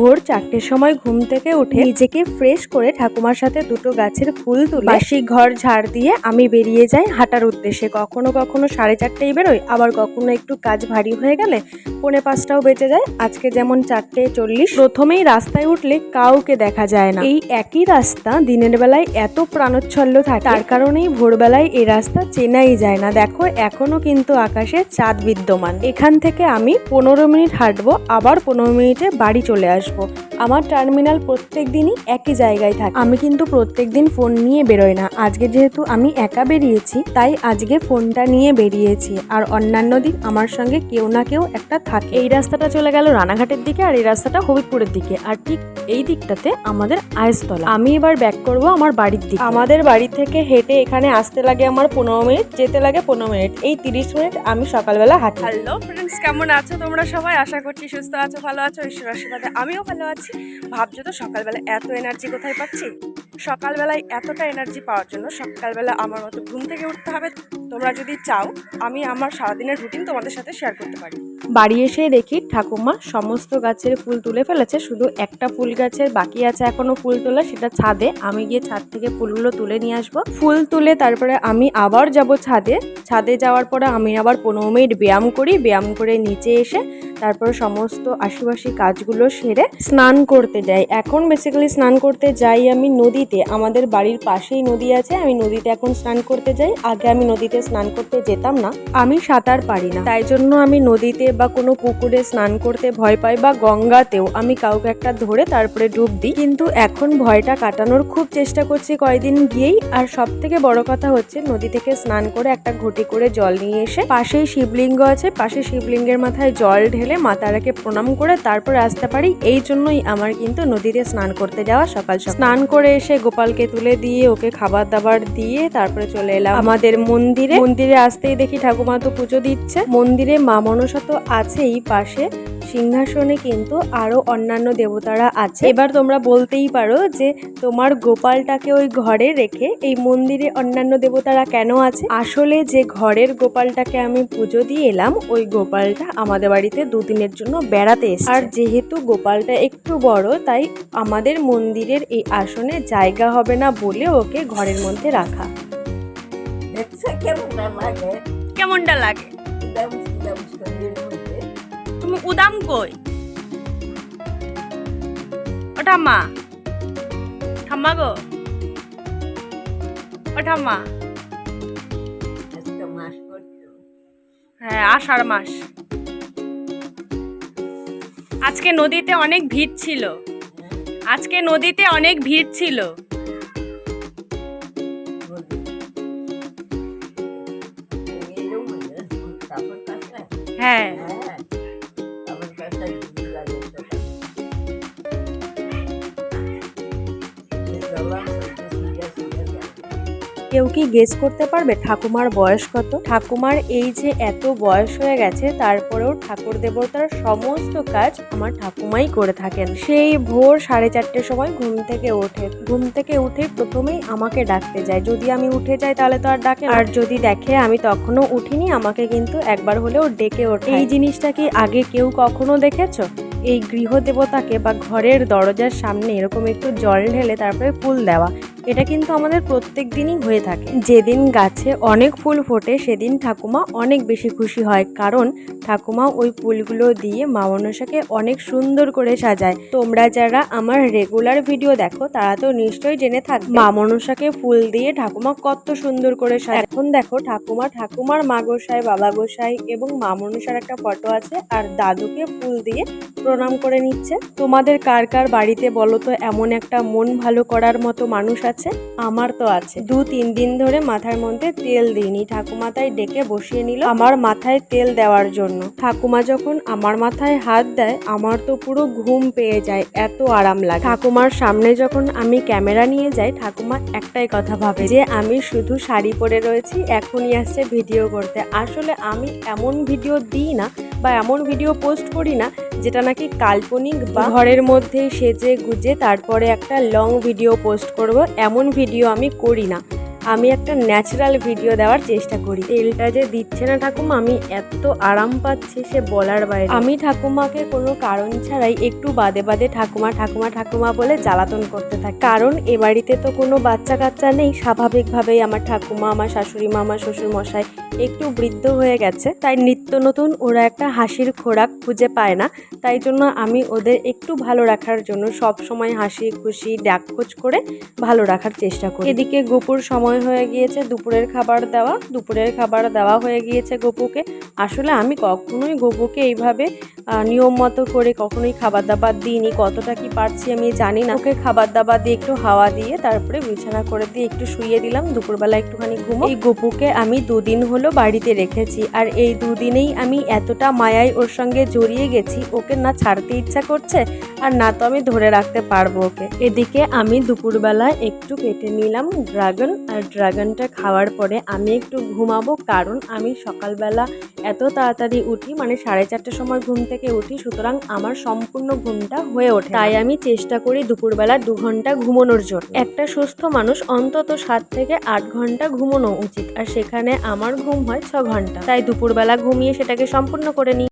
ভোর চারটের সময় ঘুম থেকে উঠে নিজেকে ফ্রেশ করে ঠাকুমার সাথে দুটো গাছের ফুল তুলে বাসি ঘর ঝাড় দিয়ে আমি বেরিয়ে যাই হাঁটার উদ্দেশ্যে। কখনো কখনো সাড়ে চারটেই বেরোই, আবার কখনো একটু কাজ ভারী হয়ে গেলে পৌনে পাঁচটাও বেঁচে যায়। আজকে যেমন চারটে চল্লিশ, প্রথমেই রাস্তায় উঠলে কাউকে দেখা যায় না। এই একই রাস্তা দিনের বেলায় এত প্রাণোচ্ছল্য থাকে। তার কারণেই ভোরবেলায় এই রাস্তা চেনাই যায় না। দেখো, এখনও কিন্তু আকাশে চাঁদ বিদ্যমান। এখান থেকে আমি পনেরো মিনিট হাঁটবো, আবার পনেরো মিনিটে বাড়ি চলে আসব। আমার টার্মিনাল প্রত্যেক দিনই একই জায়গায় থাকে। আমি কিন্তু প্রত্যেক দিন ফোন নিয়ে বেরোই না। আজকে যেহেতু আমি একা বেরিয়েছি, তাই আজকে ফোনটা নিয়ে বেরিয়েছি। আর অন্যান্য দিন আমার সঙ্গে কেউ না কেউ একটা থাকে এই রাস্তাটা চলে গেল রানাঘাটের দিকে আর এই রাস্তাটা হবিবপুরের দিকে। আর ঠিক এই দিকটাতে আমাদের আয়েসতলা আমি এবার ব্যাক করব আমার বাড়ির দিকে। আমাদের বাড়ি থেকে হেঁটে এখানে আসতে লাগে আমার পনেরো মিনিট, যেতে লাগে পনেরো মিনিট। এই তিরিশ মিনিট আমি সকালবেলা হাঁটি। হ্যালো ফ্রেন্ডস কেমন আছো তোমরা সবাই? আশা করছি সুস্থ আছো, ভালো আছো, ঈশ্বর আশীর্বাদে। আমিও ভালো আছি। ভাবছ তো সকালবেলা এত এনার্জি কোথায় পাচ্ছি? সকালবেলায় এতটা এনার্জি পাওয়ার জন্য সকালবেলা আমার মতো ঘুম থেকে উঠতে হবে। তোমরা যদি চাও, আমি আমার সারাদিনের রুটিন তোমাদের সাথে শেয়ার করতে পারি। বাড়ি এসে দেখি ঠাকুমা সমস্ত গাছের ফুল তুলে ফেলেছে। শুধু একটা ফুল গাছের বাকি আছে এখনও ফুল তোলা, সেটা ছাদে। আমি গিয়ে ছাদ থেকে ফুলগুলো তুলে নিয়ে আসব। ফুল তুলে তারপরে আমি আবার যাব ছাদে। ছাদে যাওয়ার পরে আমি আবার পনেরো মিনিট ব্যায়াম করি। ব্যায়াম করে নিচে এসে তারপরে সমস্ত আশেপাশে কাজগুলো সেরে স্নান করতে যাই। এখন বেসিক্যালি স্নান করতে যাই আমি নদীতে। আমাদের বাড়ির পাশেই নদী আছে, আমি নদীতে এখন স্নান করতে যাই। আগে আমি নদীতে স্নান করতে যেতাম না। আমি সাঁতার পারি না। তাই জন্য আমি নদীতে বা কোনো পুকুরে স্নান করতে ভয় পাই বা গঙ্গাতেও আমি কাউকে একটা ধরে তারপরে ডুব দিই। কিন্তু এখন ভয়টা কাটানোর খুব চেষ্টা করছি কয়দিন গিয়েই। আর সব থেকে বড় কথা হচ্ছে, নদী থেকে স্নান করে একটা ঘটি করে জল নিয়ে এসে পাশেই শিবলিঙ্গ আছে। পাশে শিবলিঙ্গের মাথায় জল ঢেলে মাতারাকে প্রণাম করে তারপরে আসতে পারি। এই জন্যই আমার কিন্তু নদীতে স্নান করতে যাওয়া সকাল সকাল। স্নান করে এসে গোপালকে তুলে দিয়ে, ওকে খাবার দাবার দিয়ে তারপরে চলে এলাম আমাদের মন্দিরে। মন্দিরে আসতেই দেখি ঠাকুমা তো পুজো দিচ্ছে। মন্দিরে মা মনসা তো আছেই পাশে। সিংহাসনে কিন্তু আরও অন্যান্য দেবতারা আছে। এবার তোমরা বলতেই পারো যে তোমার গোপালটাকে ওই ঘরে রেখে এই মন্দিরে অন্যান্য দেবতারা কেন আছে? আসলে যে ঘরের গোপালটাকে আমি পুজো দিয়ে এলাম ওই গোপালটা আমাদের বাড়িতে দুদিনের জন্য বেড়াতে এসেছে। আর যেহেতু গোপালটা একটু বড় তাই আমাদের মন্দিরের এই আসনে জায়গা হবে না বলে ওকে ঘরের মধ্যে রাখা। কেমনটা লাগে? উদাম কই? ও ঠাম্মা। ঠাম্মা গো। ও ঠাম্মা। আজকে মাস করতো হ্যাঁ আষাঢ় মাস। আজকে নদীতে অনেক ভিড় ছিল। আজকে নদীতে অনেক ভিড় ছিল। হ্যাঁ। কেউ কি গেস করতে পারবে ঠাকুমার বয়স কত? ঠাকুমার এই যে এত বয়স হয়ে গেছে, তারপরেও ঠাকুর দেবতার সমস্ত কাজ আমার ঠাকুমাই করে থাকেন। সেই ভোর সাড়ে চারটের সময় ঘুম থেকে ওঠে। ঘুম থেকে উঠে প্রথমেই আমাকে ডাকতে যায়। যদি আমি উঠে যাই তাহলে তো আর ডাকে আর যদি দেখে আমি তখনও উঠিনি, আমাকে কিন্তু একবার হলেও ডেকে ওঠে এই জিনিসটা কি আগে কেউ কখনো দেখেছ? এই গৃহ দেবতাকে বা ঘরের দরজার সামনে এরকম একটু জল ঢেলে তারপরে ফুল দেওয়া। এটা কিন্তু আমাদের প্রত্যেক দিনই হয়ে থাকে। যেদিন গাছে অনেক ফুল ফোটে, সেদিন ঠাকুমা অনেক বেশি খুশি হয়। কারণ ঠাকুমা ওই ফুলগুলো দিয়ে মা মনসাকে অনেক সুন্দর করে সাজায়। তোমরা যারা আমার রেগুলার ভিডিও দেখো, তারা তো নিশ্চয়ই জেনে থাক মা মনসাকে ফুল দিয়ে ঠাকুমা কত সুন্দর করে সাজায়। এখন দেখো, ঠাকুমা ঠাকুমার মা গোসাই, বাবা গোসাই এবং মা মনসার একটা ফটো আছে আর দাদুকে ফুল দিয়ে প্রণাম করে নিচ্ছে। তোমাদের কার কার বাড়িতে বলো তো, এমন একটা মন ভালো করার মতো মানুষ আছে? আমার তো আছে। দু, তিন দিন ধরে মাথার মধ্যে তেল দিইনি। ঠাকুমা তাই ডেকে বসিয়ে নিল আমার মাথায় তেল দেওয়ার জন্য। ঠাকুমা যখন আমার মাথায় হাত দেয়, আমার তো পুরো ঘুম পেয়ে যায়, এত আরাম লাগে। ঠাকুমার সামনে যখন আমি ক্যামেরা নিয়ে যাই, ঠাকুমা একটাই কথা ভাবে যে, আমি শুধু শাড়ি পরে রয়েছি, এখনই আসছে ভিডিও করতে। আসলে আমি এমন ভিডিও দিই না বা এমন ভিডিও পোস্ট করি না যেটা নাকি কাল্পনিক বা ঘরের মধ্যে সেজে গুজে তারপরে একটা লং ভিডিও পোস্ট করব। এমন ভিডিও আমি করি না। আমি একটা ন্যাচারাল ভিডিও দেওয়ার চেষ্টা করি। তেলটা যে দিচ্ছে না ঠাকুমা, আমি এত আরাম পাচ্ছি সে বলার বাইরে। আমি ঠাকুমাকে কোনো কারণ ছাড়াই একটু বাদে বাদে ঠাকুমা ঠাকুমা ঠাকুমা বলে জ্বালাতন করতে থাকি। কারণ এ বাড়িতে তো কোনো বাচ্চা কাচ্চা নেই। স্বাভাবিকভাবেই আমার ঠাকুমা, আমার শাশুড়ি মা, আমার শ্বশুর মশাই একটু বৃদ্ধ হয়ে গেছে, তাই নিত্য নতুন ওরা একটা হাসির খোরাক খুঁজে পায় না। তাই জন্য আমি ওদের একটু ভালো রাখার জন্য সব সময় হাসি, খুশি, ডাকখোঁজ করে ভালো রাখার চেষ্টা করি। এদিকে গোপুর সময় হয়ে গিয়েছে দুপুরের খাবার দেওয়া। দুপুরের খাবার দেওয়া হয়ে গিয়েছে গোপুকে। আসলে আমি কখনোই গোপুকে এইভাবে নিয়ম মতো করে কখনোই খাবার দাবার দিইনি। কতটা কি পারছি আমি জানি না। ওকে খাবার দাবার দিয়ে একটু হাওয়া দিয়ে, তারপরে বিছানা করে দিয়ে একটু শুয়ে দিলাম। দুপুরবেলা একটুখানি ঘুমো। এই গোপুকে আমি দুদিন হলো বাড়িতে রেখেছি। আর এই দুদিনেই আমি এতটা মায়ায় ওর সঙ্গে জড়িয়ে গেছি, ওকে না ছাড়তে ইচ্ছা করছে, আর না তো আমি ধরে রাখতে পারব ওকে। এদিকে আমি দুপুরবেলা একটু কেটে নিলাম ড্রাগন, আর ড্রাগনটা খাওয়ার পরে আমি একটু ঘুমাবো, কারণ আমি সকালবেলা এত তাড়াতাড়ি উঠি মানে সাড়ে চারটের সময় ঘুম থেকে উঠি, সুতরাং আমার সম্পূর্ণ ঘুমটা হয়ে ওঠে তাই আমি চেষ্টা করি দুপুরবেলা দু ঘণ্টা ঘুমানোর জন্য। একটা সুস্থ মানুষ অন্তত সাত থেকে আট ঘণ্টা ঘুমানো উচিত, আর সেখানে আমার ঘুম হয় ছ ঘণ্টা। তাই দুপুরবেলা ঘুমিয়ে সেটাকে সম্পূর্ণ করে নিই